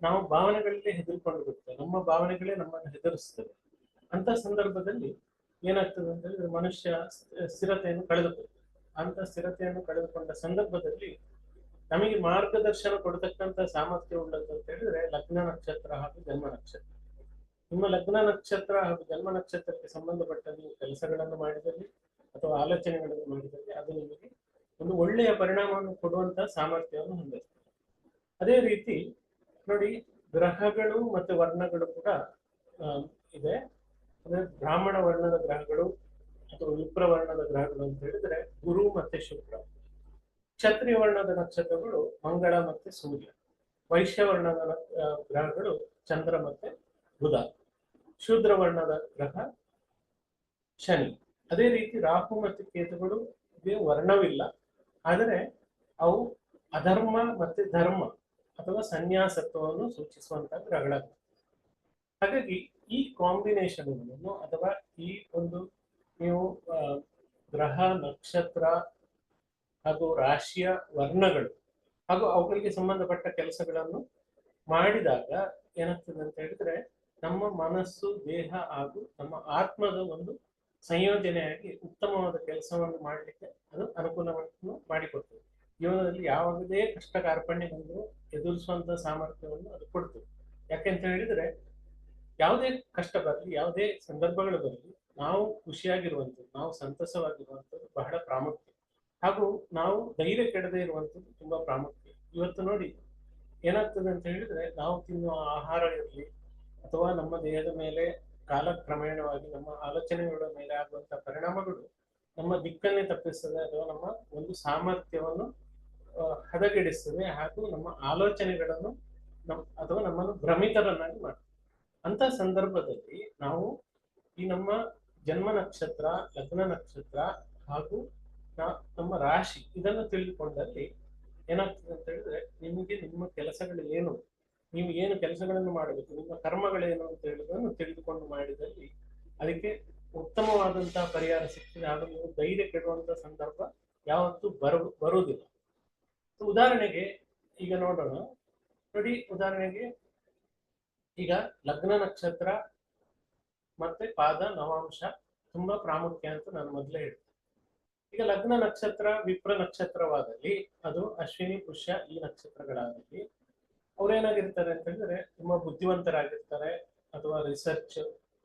Speaker 1: ನಾವು ಭಾವನೆಗಳಲ್ಲೇ ಹೆದರ್ಕೊಂಡು ಬಿಡ್ತೇವೆ ನಮ್ಮ ಭಾವನೆಗಳೇ ನಮ್ಮನ್ನು ಹೆದರಿಸ್ತವೆ ಅಂತ ಸಂದರ್ಭದಲ್ಲಿ ಏನಾಗ್ತದೆ ಅಂತ ಹೇಳಿದ್ರೆ ಮನುಷ್ಯ ಸ್ಥಿರತೆಯನ್ನು ಕಳೆದುಕೊಳ್ತದೆ ಅಂತ ಸ್ಥಿರತೆಯನ್ನು ಕಳೆದುಕೊಂಡ ಸಂದರ್ಭದಲ್ಲಿ ನಮಗೆ ಮಾರ್ಗದರ್ಶನ ಕೊಡತಕ್ಕಂತ ಸಾಮರ್ಥ್ಯ ಉಳ್ಳದ್ದು ಅಂತ ಹೇಳಿದ್ರೆ ಲಗ್ನ ನಕ್ಷತ್ರ ಹಾಗೂ ಜನ್ಮ ನಕ್ಷತ್ರ. ನಿಮ್ಮ ಲಗ್ನ ನಕ್ಷತ್ರ ಹಾಗೂ ಜನ್ಮ ನಕ್ಷತ್ರಕ್ಕೆ ಸಂಬಂಧಪಟ್ಟ ನೀವು ಕೆಲಸಗಳನ್ನು ಮಾಡಿದಲ್ಲಿ ಅಥವಾ ಆಲೋಚನೆಗಳನ್ನು ಮಾಡಿದರೆ ಅದು ನಿಮಗೆ ಒಂದು ಒಳ್ಳೆಯ ಪರಿಣಾಮವನ್ನು ಕೊಡುವಂತಹ ಸಾಮರ್ಥ್ಯವನ್ನು ಹೊಂದಿರ್ತದೆ ಅದೇ ರೀತಿ ನೋಡಿ, ಗ್ರಹಗಳು ಮತ್ತು ವರ್ಣಗಳು ಕೂಡ ಇದೆ. ಅಂದ್ರೆ ಬ್ರಾಹ್ಮಣ ವರ್ಣದ ಗ್ರಹಗಳು ಅಥವಾ ವಿಪ್ರ ವರ್ಣದ ಗ್ರಹಗಳು ಅಂತ ಹೇಳಿದ್ರೆ ಗುರು ಮತ್ತೆ ಶುಕ್ರ. ಕ್ಷತ್ರಿಯ ವರ್ಣದ ನಕ್ಷತ್ರಗಳು ಮಂಗಳ ಮತ್ತೆ ಸೂರ್ಯ. ವೈಶ್ಯ ವರ್ಣದ ಗ್ರಹಗಳು ಚಂದ್ರ ಮತ್ತೆ ಬುಧ. ಶೂದ್ರ ವರ್ಣದ ಗ್ರಹ ಶನಿ. ಅದೇ ರೀತಿ ರಾಹು ಮತ್ತು ಕೇತುಗಳು ವರ್ಣವಿಲ್ಲ. ಆದರೆ ಅವು ಅಧರ್ಮ ಮತ್ತೆ ಧರ್ಮ ಅಥವಾ ಸನ್ಯಾಸತ್ವವನ್ನು ಸೂಚಿಸುವಂತಹ ಗ್ರಹಗಳ ಹಾಗಾಗಿ ಈ ಕಾಂಬಿನೇಷನ್ ಅಥವಾ ಈ ಒಂದು ನೀವು ಗ್ರಹ, ನಕ್ಷತ್ರ ಹಾಗೂ ರಾಶಿಯ ವರ್ಣಗಳು ಹಾಗೂ ಅವುಗಳಿಗೆ ಸಂಬಂಧಪಟ್ಟ ಕೆಲಸಗಳನ್ನು ಮಾಡಿದಾಗ ಏನಾಗ್ತದೆ ಅಂತ ಹೇಳಿದ್ರೆ ನಮ್ಮ ಮನಸ್ಸು, ದೇಹ ಹಾಗೂ ನಮ್ಮ ಆತ್ಮದ ಒಂದು ಸಂಯೋಜನೆಯಾಗಿ ಉತ್ತಮವಾದ ಕೆಲಸವನ್ನು ಮಾಡಲಿಕ್ಕೆ ಅದು ಅನುಕೂಲವನ್ನು ಮಾಡಿಕೊಡ್ತದೆ. ಜೀವನದಲ್ಲಿ ಯಾವುದೇ ಕಷ್ಟ ಕಾರ್ಪಣ್ಯ ಬಂದರೂ ಎದುರಿಸುವಂತಹ ಸಾಮರ್ಥ್ಯವನ್ನು ಅದು ಕೊಡ್ತದೆ. ಯಾಕೆಂತ ಹೇಳಿದ್ರೆ, ಯಾವುದೇ ಕಷ್ಟ ಬರಲಿ, ಯಾವುದೇ ಸಂದರ್ಭಗಳು ಬರಲಿ, ನಾವು ಖುಷಿಯಾಗಿರುವಂಥದ್ದು, ನಾವು ಸಂತಸವಾಗಿರುವಂಥದ್ದು ಬಹಳ ಪ್ರಾಮುಖ್ಯ. ಹಾಗೂ ನಾವು ಧೈರ್ಯ ಕೆಡದೇ ಇರುವಂಥದ್ದು ತುಂಬಾ ಪ್ರಾಮುಖ್ಯ. ಇವತ್ತು ನೋಡಿ, ಏನಾಗ್ತದೆ ಅಂತ ಹೇಳಿದ್ರೆ, ನಾವು ತಿನ್ನುವ ಆಹಾರ ಇರಲಿ, ಅಥವಾ ನಮ್ಮ ದೇಹದ ಮೇಲೆ ಕಾಲಕ್ರಮೇಣವಾಗಿ ನಮ್ಮ ಆಲೋಚನೆಗಳ ಮೇಲೆ ಆಗುವಂತಹ ಪರಿಣಾಮಗಳು ನಮ್ಮ ದಿಕ್ಕನ್ನೇ ತಪ್ಪಿಸ್ತದೆ ಅಥವಾ ನಮ್ಮ ಒಂದು ಸಾಮರ್ಥ್ಯವನ್ನು ಹದಗೆಡಿಸ್ತದೆ ಹಾಗೂ ನಮ್ಮ ಆಲೋಚನೆಗಳನ್ನು ನಮ್, ಅಥವಾ ನಮ್ಮನ್ನು ಭ್ರಮಿತರನ್ನಾಗಿ ಮಾಡ್ತದೆ. ಅಂತ ಸಂದರ್ಭದಲ್ಲಿ ನಾವು ಈ ನಮ್ಮ ಜನ್ಮ ನಕ್ಷತ್ರ, ಲಗ್ನ ನಕ್ಷತ್ರ ಹಾಗೂ ನಮ್ಮ ರಾಶಿ ಇದನ್ನು ತಿಳಿದುಕೊಂಡಲ್ಲಿ ಏನಾಗ್ತದೆ ಅಂತ ಹೇಳಿದ್ರೆ ನಿಮಗೆ ನಿಮ್ಮ ಕೆಲಸಗಳು ಏನು? ನೀವು ಏನು ಕೆಲಸಗಳನ್ನು ಮಾಡಬೇಕು, ನಿಮ್ಮ ಕರ್ಮಗಳೇನು ಅಂತ ಹೇಳುವುದನ್ನು ತಿಳಿದುಕೊಂಡು ಮಾಡಿದಲ್ಲಿ ಅದಕ್ಕೆ ಉತ್ತಮವಾದಂತಹ ಪರಿಹಾರ ಸಿಗ್ತದೆ. ಹಾಗೂ ನೀವು ಧೈರ್ಯ ಕೆಡುವಂತಹ ಸಂದರ್ಭ ಯಾವತ್ತೂ ಬರು, ಬರುವುದಿಲ್ಲ. ಉದಾಹರಣೆಗೆ ಈಗ ನೋಡೋಣ. ನೋಡಿ, ಉದಾಹರಣೆಗೆ ಈಗ ಲಗ್ನ ನಕ್ಷತ್ರ ಮತ್ತೆ ಪಾದ ನವಾಂಶ ತುಂಬಾ ಪ್ರಾಮುಖ್ಯ ಅಂತ ನಾನು ಮೊದಲೇ ಹೇಳ್ತೇನೆ ಈಗ ಲಗ್ನ ನಕ್ಷತ್ರ, ವಿಪ್ರ ನಕ್ಷತ್ರವಾದಲ್ಲಿ ಅದು ಅಶ್ವಿನಿ, ಪುಷ್ಯ ಈ ನಕ್ಷತ್ರಗಳಾದಲ್ಲಿ ಅವ್ರೇನಾಗಿರ್ತಾರೆ ಅಂತ ಹೇಳಿದ್ರೆ ತುಂಬಾ ಬುದ್ಧಿವಂತರಾಗಿರ್ತಾರೆ ಅಥವಾ ರಿಸರ್ಚ್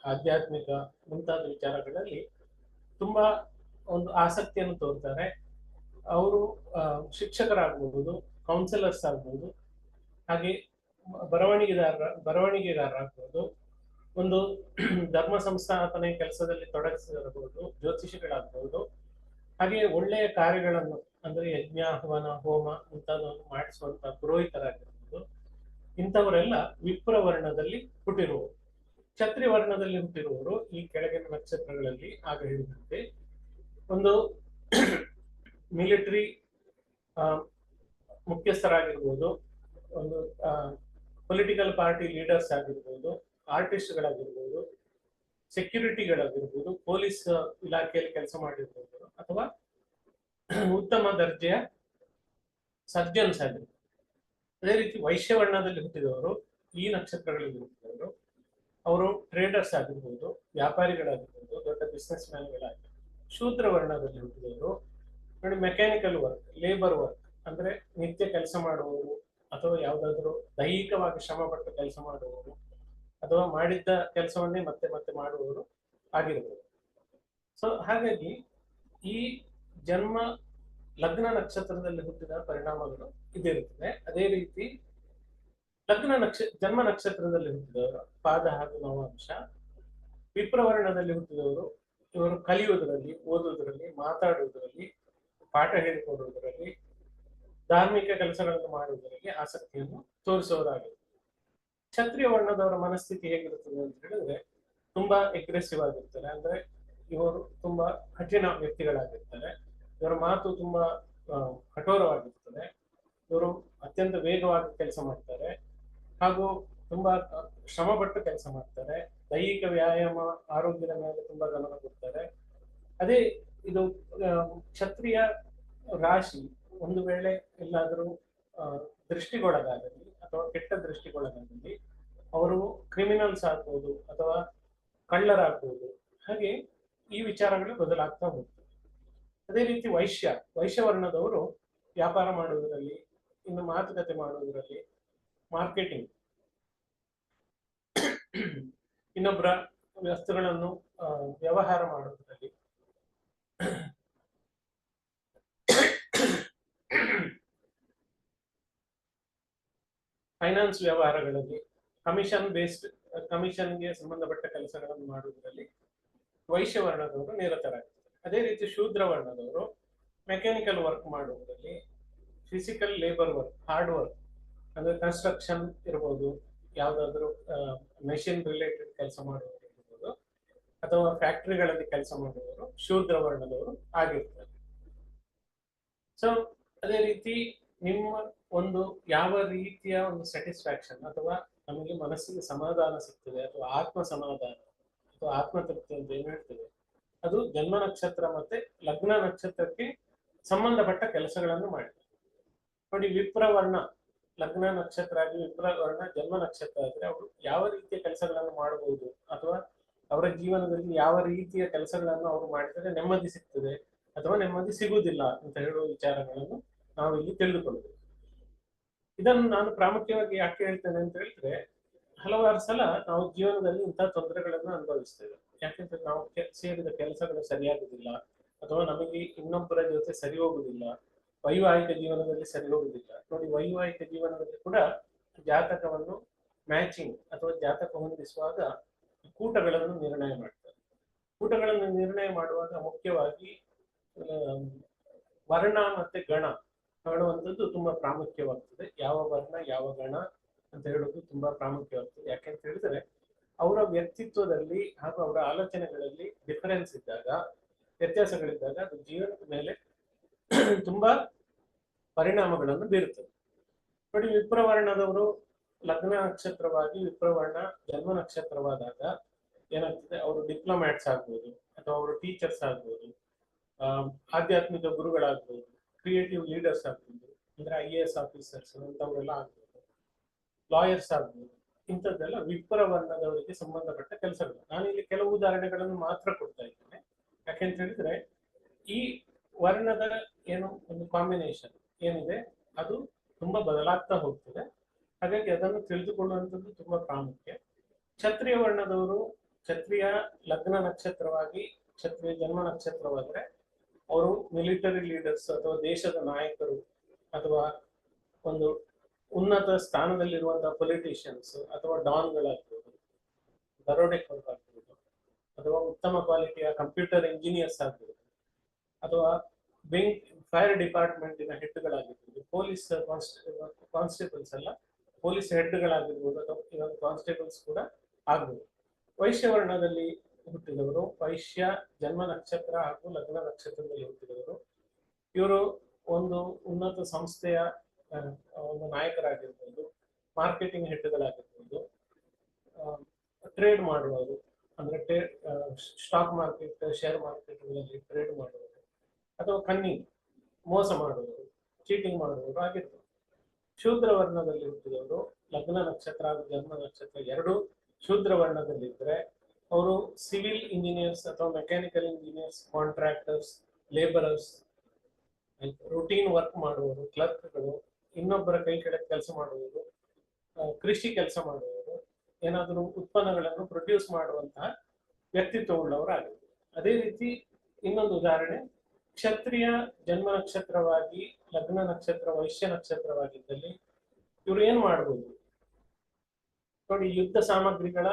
Speaker 1: ಆಧ್ಯಾತ್ಮಿಕ ಮುಂತಾದ ವಿಚಾರಗಳಲ್ಲಿ ತುಂಬಾ ಒಂದು ಆಸಕ್ತಿಯನ್ನು ತೋರ್ತಾರೆ. ಅವರು ಶಿಕ್ಷಕರಾಗಬಹುದು ಕೌನ್ಸಿಲರ್ಸ್ ಆಗ್ಬಹುದು ಹಾಗೆ ಬರವಣಿಗೆದಾರ ಬರವಣಿಗೆಗಾರರಾಗಬಹುದು ಒಂದು ಧರ್ಮ ಸಂಸ್ಥಾಪನೆ ಕೆಲಸದಲ್ಲಿ ತೊಡಗಿಸಿರಬಹುದು ಜ್ಯೋತಿಷಿಗಳಾಗಬಹುದು ಹಾಗೆ ಒಳ್ಳೆಯ ಕಾರ್ಯಗಳನ್ನು, ಅಂದ್ರೆ ಯಜ್ಞ, ಹವನ, ಹೋಮ ಮುಂತಾದವನ್ನು ಮಾಡಿಸುವಂತ ಪುರೋಹಿತರಾಗಿರ್ಬೋದು ಇಂಥವರೆಲ್ಲ ವಿಪ್ರ ವರ್ಣದಲ್ಲಿ ಹುಟ್ಟಿರುವವರು ಛತ್ರಿ ವರ್ಣದಲ್ಲಿ ಹುಟ್ಟಿರುವವರು ಈ ಕೆಳಗಿನ ನಕ್ಷತ್ರಗಳಲ್ಲಿ ಆಗ ಹೇಳಿದಂತೆ ಒಂದು ಮಿಲಿಟರಿ ಮುಖ್ಯಸ್ಥರಾಗಿರ್ಬೋದು, ಒಂದು ಪೊಲಿಟಿಕಲ್ ಪಾರ್ಟಿ ಲೀಡರ್ಸ್ ಆಗಿರ್ಬೋದು ಆರ್ಟಿಸ್ಟ್ಗಳಾಗಿರ್ಬೋದು ಸೆಕ್ಯೂರಿಟಿಗಳಾಗಿರ್ಬೋದು ಪೊಲೀಸ್ ಇಲಾಖೆಯಲ್ಲಿ ಕೆಲಸ ಮಾಡಿರ್ಬೋದು, ಅಥವಾ ಉತ್ತಮ ದರ್ಜೆಯ ಸರ್ಜನ್ಸ್ ಆಗಿರ್ಬೋದು. ಅದೇ ರೀತಿ ವೈಶ್ಯವರ್ಣದಲ್ಲಿ ಹುಟ್ಟಿದವರು ಈ ನಕ್ಷತ್ರಗಳಲ್ಲಿ ಹುಟ್ಟಿದವರು. ಅವರು ಟ್ರೇಡರ್ಸ್ ಆಗಿರ್ಬೋದು, ವ್ಯಾಪಾರಿಗಳಾಗಿರ್ಬೋದು, ದೊಡ್ಡ ಬಿಸ್ನೆಸ್ ಮ್ಯಾನ್ಗಳಾಗಿರ್ಬೋದು ಶೂದ್ರ ವರ್ಣದಲ್ಲಿ ಹುಟ್ಟಿದವರು. ನೋಡಿ ಮೆಕ್ಯಾನಿಕಲ್ ವರ್ಕ್ ಲೇಬರ್ ವರ್ಕ್ ಅಂದ್ರೆ ನಿತ್ಯ ಕೆಲಸ ಮಾಡುವವರು ಅಥವಾ ಯಾವುದಾದ್ರೂ ದೈಹಿಕವಾಗಿ ಶ್ರಮ ಪಟ್ಟು ಕೆಲಸ ಮಾಡುವವರು ಅಥವಾ ಮಾಡಿದ್ದ ಕೆಲಸವನ್ನೇ ಮತ್ತೆ ಮತ್ತೆ ಮಾಡುವವರು ಆಗಿರ್ಬೋದು. ಸೊ ಹಾಗಾಗಿ ಈ ಜನ್ಮ ಲಗ್ನ ನಕ್ಷತ್ರದಲ್ಲಿ ಹುಟ್ಟಿದ ಪರಿಣಾಮಗಳು ಇದಿರುತ್ತದೆ ಅದೇ ರೀತಿ ಲಗ್ನ ನಕ್ಷ, ಜನ್ಮ ನಕ್ಷತ್ರದಲ್ಲಿ ಹುಟ್ಟಿದವರು ಪಾದ ಹಾಗೂ ನವಾಂಶ. ವಿಪ್ರವರ್ಣದಲ್ಲಿ ಹುಟ್ಟಿದವರು ಇವರು ಕಲಿಯುವುದರಲ್ಲಿ, ಓದುವುದರಲ್ಲಿ, ಮಾತಾಡುವುದರಲ್ಲಿ, ಪಾಠ ಹೇಳಿಕೊಡುವುದರಲ್ಲಿ ಧಾರ್ಮಿಕ ಕೆಲಸಗಳನ್ನು ಮಾಡುವುದರಲ್ಲಿ ಆಸಕ್ತಿಯನ್ನು ತೋರಿಸುವುದಾಗಿರುತ್ತದೆ ಕ್ಷತ್ರಿಯ ವರ್ಣದವರ ಮನಸ್ಥಿತಿ ಹೇಗಿರುತ್ತದೆ ಅಂತ ಹೇಳಿದ್ರೆ ತುಂಬಾ ಎಗ್ರೆಸಿವ್ ಆಗಿರ್ತಾರೆ. ಅಂದ್ರೆ ಇವರು ತುಂಬಾ ಕಠಿಣ ವ್ಯಕ್ತಿಗಳಾಗಿರ್ತಾರೆ. ಇವರ ಮಾತು ತುಂಬಾ ಕಠೋರವಾಗಿರ್ತದೆ. ಇವರು ಅತ್ಯಂತ ವೇಗವಾಗಿ ಕೆಲಸ ಮಾಡ್ತಾರೆ. ಹಾಗೂ ತುಂಬಾ ಶ್ರಮಪಟ್ಟು ಕೆಲಸ ಮಾಡ್ತಾರೆ. ದೈಹಿಕ ವ್ಯಾಯಾಮ, ಆರೋಗ್ಯದ ಮೇಲೆ ತುಂಬಾ ಗಮನ ಕೊಡ್ತಾರೆ. ಅದೇ ಇದು ಕ್ಷತ್ರಿಯ ರಾಶಿ ಒಂದು ವೇಳೆ ಎಲ್ಲಾದರೂ ದೃಷ್ಟಿಗೊಳಗಾಗಲಿ ಅಥವಾ ಕೆಟ್ಟ ದೃಷ್ಟಿಗೊಳಗಾಗಲಿ ಅವರು ಕ್ರಿಮಿನಲ್ಸ್ ಆಗ್ಬೋದು ಅಥವಾ ಕಳ್ಳರಾಗ್ಬೋದು. ಹಾಗೆ ಈ ವಿಚಾರಗಳು ಬದಲಾಗ್ತಾ ಹೋಗ್ತವೆ. ಅದೇ ರೀತಿ ವೈಶ್ಯ, ವೈಶ್ಯವರ್ಣದವರು ವ್ಯಾಪಾರ ಮಾಡುವುದರಲ್ಲಿ, ಇನ್ನು ಮಾತುಕತೆ ಮಾಡುವುದರಲ್ಲಿ ಮಾರ್ಕೆಟಿಂಗ್. ಇನ್ನೊಬ್ಬರ ವಸ್ತುಗಳನ್ನು ವ್ಯವಹಾರ ಮಾಡುವುದರಲ್ಲಿ. ಫೈನಾನ್ಸ್ ವ್ಯವಹಾರಗಳಲ್ಲಿ, ಕಮಿಷನ್ ಬೇಸ್ಡ್, ಕಮಿಷನ್ಗೆ ಸಂಬಂಧಪಟ್ಟ ಕೆಲಸಗಳನ್ನು ಮಾಡುವುದರಲ್ಲಿ ವೈಶ್ಯವರ್ಣದವರು ನಿರತರಾಗಿದ್ದಾರೆ. ಅದೇ ರೀತಿ ಶೂದ್ರ ವರ್ಣದವರು ಮೆಕ್ಯಾನಿಕಲ್ ವರ್ಕ್ ಮಾಡುವುದರಲ್ಲಿ physical labour work hard work ಅಂದ್ರೆ ಕನ್ಸ್ಟ್ರಕ್ಷನ್ ಇರ್ಬೋದು, ಯಾವ್ದಾದ್ರು ಮೆಷಿನ್ ರಿಲೇಟೆಡ್ ಕೆಲಸ ಮಾಡುವವರು ಇರ್ಬೋದು, ಅಥವಾ ಫ್ಯಾಕ್ಟರಿಗಳಲ್ಲಿ ಕೆಲಸ ಮಾಡುವವರು ಶೂದ್ರ ವರ್ಣದವರು ಆಗಿರ್ತಾರೆ. ಸೊ ಅದೇ ರೀತಿ ನಿಮ್ಮ ಒಂದು ಯಾವ ರೀತಿಯ ಒಂದು ಸ್ಯಾಟಿಸ್ಫ್ಯಾಕ್ಷನ್ ಅಥವಾ ನಮಗೆ ಮನಸ್ಸಿಗೆ ಸಮಾಧಾನ ಸಿಗ್ತದೆ, ಅಥವಾ ಆತ್ಮ ಸಮಾಧಾನ ಅಥವಾ ಆತ್ಮತೃಪ್ತಿ ಅಂತ ಏನು ಹೇಳ್ತೇವೆ? ಅದು ಜನ್ಮ ನಕ್ಷತ್ರ ಮತ್ತೆ ಲಗ್ನ ನಕ್ಷತ್ರಕ್ಕೆ ಸಂಬಂಧಪಟ್ಟ ಕೆಲಸಗಳನ್ನು ಮಾಡಿದೆ. ನೋಡಿ, ವಿಪ್ರವರ್ಣ, ಲಗ್ನ ನಕ್ಷತ್ರ ಆಗಿ ವಿಪ್ರವರ್ಣ ಜನ್ಮ ನಕ್ಷತ್ರ ಆದ್ರೆ ಅವರು ಯಾವ ರೀತಿಯ ಕೆಲಸಗಳನ್ನು ಮಾಡಬಹುದು ಅಥವಾ ಅವರ ಜೀವನದಲ್ಲಿ ಯಾವ ರೀತಿಯ ಕೆಲಸಗಳನ್ನು ಅವರು ಮಾಡಿದರೆ ನೆಮ್ಮದಿ ಸಿಗ್ತದೆ ಅಥವಾ ನೆಮ್ಮದಿ ಸಿಗುವುದಿಲ್ಲ ಅಂತ ಹೇಳುವ ವಿಚಾರಗಳನ್ನು ನಾವು ಇಲ್ಲಿ ತಿಳಿದುಕೊಳ್ಬೇಕು ಇದನ್ನು ನಾನು ಪ್ರಾಮುಖ್ಯವಾಗಿ ಯಾಕೆ ಹೇಳ್ತೇನೆ ಅಂತ ಹೇಳಿದ್ರೆ, ಹಲವಾರು ಸಲ ನಾವು ಜೀವನದಲ್ಲಿ ಇಂತಹ ತೊಂದರೆಗಳನ್ನು ಅನುಭವಿಸ್ತೇವೆ ಯಾಕೆಂದ್ರೆ ನಾವು ಸೇರಿದ ಕೆಲಸಗಳು ಸರಿಯಾಗುದಿಲ್ಲ ಅಥವಾ ನಮಗೆ ಇನ್ನೊಬ್ಬರ ಜೊತೆ ಸರಿ ಹೋಗುದಿಲ್ಲ ವೈವಾಹಿಕ ಜೀವನದಲ್ಲಿ ಸರಿ ಹೋಗುದಿಲ್ಲ ನೋಡಿ, ವೈವಾಹಿಕ ಜೀವನದಲ್ಲಿ ಕೂಡ ಜಾತಕವನ್ನು ಮ್ಯಾಚಿಂಗ್ ಅಥವಾ ಜಾತಕ ಹೊಂದಿಸುವಾಗ ಕೂಟಗಳನ್ನು ನಿರ್ಣಯ ಮಾಡ್ತಾರೆ. ಕೂಟಗಳನ್ನು ನಿರ್ಣಯ ಮಾಡುವಾಗ ಮುಖ್ಯವಾಗಿ ವರ್ಣ ಮತ್ತೆ ಗಣ ಕಾಣುವಂಥದ್ದು ತುಂಬಾ ಪ್ರಾಮುಖ್ಯವಾಗ್ತದೆ. ಯಾವ ವರ್ಣ, ಯಾವ ಗಣ ಅಂತ ಹೇಳೋದು ತುಂಬಾ ಪ್ರಾಮುಖ್ಯವಾಗ್ತದೆ. ಯಾಕೆಂತ ಹೇಳಿದ್ರೆ ಅವರ ವ್ಯಕ್ತಿತ್ವದಲ್ಲಿ ಹಾಗೂ ಅವರ ಆಲೋಚನೆಗಳಲ್ಲಿ ಡಿಫರೆನ್ಸ್ ಇದ್ದಾಗ, ವ್ಯತ್ಯಾಸಗಳಿದ್ದಾಗ ಅದು ಜೀವನದ ಮೇಲೆ ತುಂಬಾ ಪರಿಣಾಮಗಳನ್ನು ಬೀರುತ್ತದೆ. ನೋಡಿ, ವಿಪ್ರವರ್ಣದವರು ಲಗ್ನ ನಕ್ಷತ್ರವಾಗಿ ವಿಪ್ರವರ್ಣ ಜನ್ಮ ನಕ್ಷತ್ರವಾದಾಗ ಏನಾಗ್ತದೆ? ಅವರು ಡಿಪ್ಲೊಮ್ಯಾಟ್ಸ್ ಆಗ್ಬೋದು ಅಥವಾ ಅವರು ಟೀಚರ್ಸ್ ಆಗ್ಬೋದು ಆಧ್ಯಾತ್ಮಿಕ ಗುರುಗಳಾಗ್ಬೋದು ಕ್ರಿಯೇಟಿವ್ ಲೀಡರ್ಸ್ ಆಗ್ಬೋದು, ಅಂದ್ರೆ ಐ ಎ ಎಸ್ ಆಫೀಸರ್ಸ್ ಅಂತವರೆಲ್ಲ ಆಗ್ಬೋದು ಲಾಯರ್ಸ್ ಆಗ್ಬೋದು. ಇಂಥದ್ದೆಲ್ಲ ವಿಪ್ರ ವರ್ಣದವರಿಗೆ ಸಂಬಂಧಪಟ್ಟ ಕೆಲಸಗಳು. ನಾನು ಇಲ್ಲಿ ಕೆಲವು ಉದಾಹರಣೆಗಳನ್ನು ಮಾತ್ರ ಕೊಡ್ತಾ ಇದ್ದೇನೆ. ಯಾಕೆಂತ ಹೇಳಿದ್ರೆ, ಈ ವರ್ಣದ ಏನು ಒಂದು ಕಾಂಬಿನೇಷನ್ ಏನಿದೆ, ಅದು ತುಂಬಾ ಬದಲಾಗ್ತಾ ಹೋಗ್ತದೆ. ಹಾಗಾಗಿ ಅದನ್ನು ತಿಳಿದುಕೊಳ್ಳುವಂಥದ್ದು ತುಂಬಾ ಪ್ರಾಮುಖ್ಯ. ಕ್ಷತ್ರಿಯ ವರ್ಣದವರು ಕ್ಷತ್ರಿಯ ಲಗ್ನ ನಕ್ಷತ್ರವಾಗಿ, ಕ್ಷತ್ರಿಯ ಜನ್ಮ ನಕ್ಷತ್ರವಾದ್ರೆ ಅವರು ಮಿಲಿಟರಿ ಲೀಡರ್ಸ್ ಅಥವಾ ದೇಶದ ನಾಯಕರು ಅಥವಾ ಒಂದು ಉನ್ನತ ಸ್ಥಾನದಲ್ಲಿರುವಂತಹ ಪೊಲಿಟಿಷಿಯನ್ಸ್ ಅಥವಾ ಡಾನ್ಗಳಾಗ್ಬೋದು ದರೋಡೆಕೋರರಾಗ್ಬೋದು ಅಥವಾ ಉತ್ತಮ ಕ್ವಾಲಿಟಿಯ ಕಂಪ್ಯೂಟರ್ ಇಂಜಿನಿಯರ್ಸ್ ಆಗಿರ್ಬೋದು ಅಥವಾ ಬೆಂಕ್ ಫೈರ್ ಡಿಪಾರ್ಟ್ಮೆಂಟಿನ ಹೆಡ್ಗಳಾಗಿರ್ಬೋದು ಪೊಲೀಸ್ ಕಾನ್ಸ್ಟೇಬಲ್ಸ್ ಅಲ್ಲ ಪೊಲೀಸ್ ಹೆಡ್ಗಳಾಗಿರ್ಬೋದು ಅಥವಾ ಕಾನ್ಸ್ಟೇಬಲ್ಸ್ ಕೂಡ ಆಗ್ಬೋದು. ವೈಶ್ಯವರ್ಣದಲ್ಲಿ ಹುಟ್ಟಿದವರು, ವೈಶ್ಯ ಜನ್ಮ ನಕ್ಷತ್ರ ಹಾಗೂ ಲಗ್ನ ನಕ್ಷತ್ರದಲ್ಲಿ ಹುಟ್ಟಿದವರು, ಇವರು ಒಂದು ಉನ್ನತ ಸಂಸ್ಥೆಯ ಒಂದು ನಾಯಕರಾಗಿರ್ಬೋದು, ಮಾರ್ಕೆಟಿಂಗ್ ಹೆಡ್ಗಳಾಗಿರ್ಬೋದು ಟ್ರೇಡ್ ಮಾಡುವವರು, ಅಂದ್ರೆ ಸ್ಟಾಕ್ ಮಾರ್ಕೆಟ್ ಶೇರ್ ಮಾರ್ಕೆಟ್ಗಳಲ್ಲಿ ಟ್ರೇಡ್ ಮಾಡುವವರು, ಅಥವಾ ಕನ್ನಿ ಮೋಸ ಮಾಡುವವರು ಚೀಟಿಂಗ್ ಮಾಡುವವರು ಆಗಿರ್ಬೋದು. ಶೂದ್ರ ವರ್ಣದಲ್ಲಿ ಹುಟ್ಟಿದವರು, ಲಗ್ನ ನಕ್ಷತ್ರ ಹಾಗೂ ಜನ್ಮ ನಕ್ಷತ್ರ ಎರಡು ಶೂದ್ರ ವರ್ಣದಲ್ಲಿದ್ದರೆ ಅವರು ಸಿವಿಲ್ ಇಂಜಿನಿಯರ್ಸ್ ಅಥವಾ mechanical engineers contractors labourers routine work ಮಾಡುವವರು ಕ್ಲರ್ಕ್ಗಳು ಇನ್ನೊಬ್ಬರ ಕೈ ಕೆಳಗೆ ಕೆಲಸ ಮಾಡುವುದು ಕೃಷಿ ಕೆಲಸ ಮಾಡುವುದು, ಏನಾದರೂ ಉತ್ಪನ್ನಗಳನ್ನು ಪ್ರೊಡ್ಯೂಸ್ ಮಾಡುವಂತಹ ವ್ಯಕ್ತಿತ್ವವುಳ್ಳವರಾಗಿದ್ದಾರೆ ಅದೇ ರೀತಿ ಇನ್ನೊಂದು ಉದಾಹರಣೆ, ಕ್ಷತ್ರಿಯ ಜನ್ಮ ನಕ್ಷತ್ರವಾಗಿ, ಲಗ್ನ ನಕ್ಷತ್ರ, ವೈಶ್ಯ ನಕ್ಷತ್ರವಾಗಿದ್ದಲ್ಲಿ ಇವರು ಏನ್ ಮಾಡಬಹುದು ನೋಡಿ, ಯುದ್ಧ ಸಾಮಗ್ರಿಗಳ